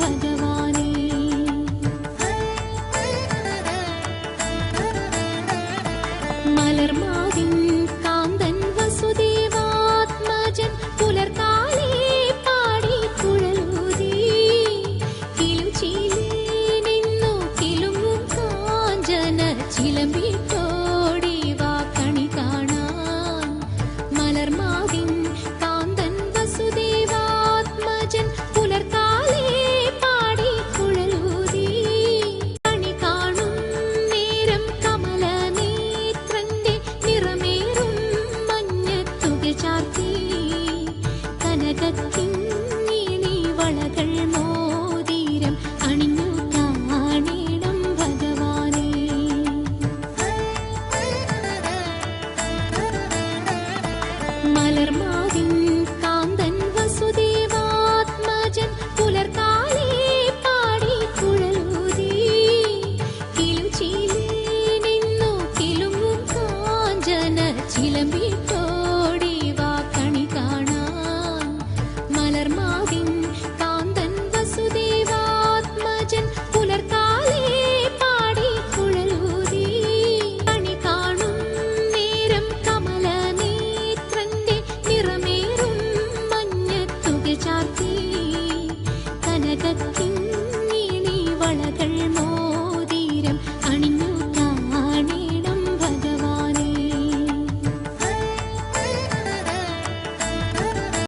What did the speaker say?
ഭഗവാനെ. കാന്തൻ പാടി നിന്നു കാഞ്ചന ചിലമ്പിട്ടോ y la envidia.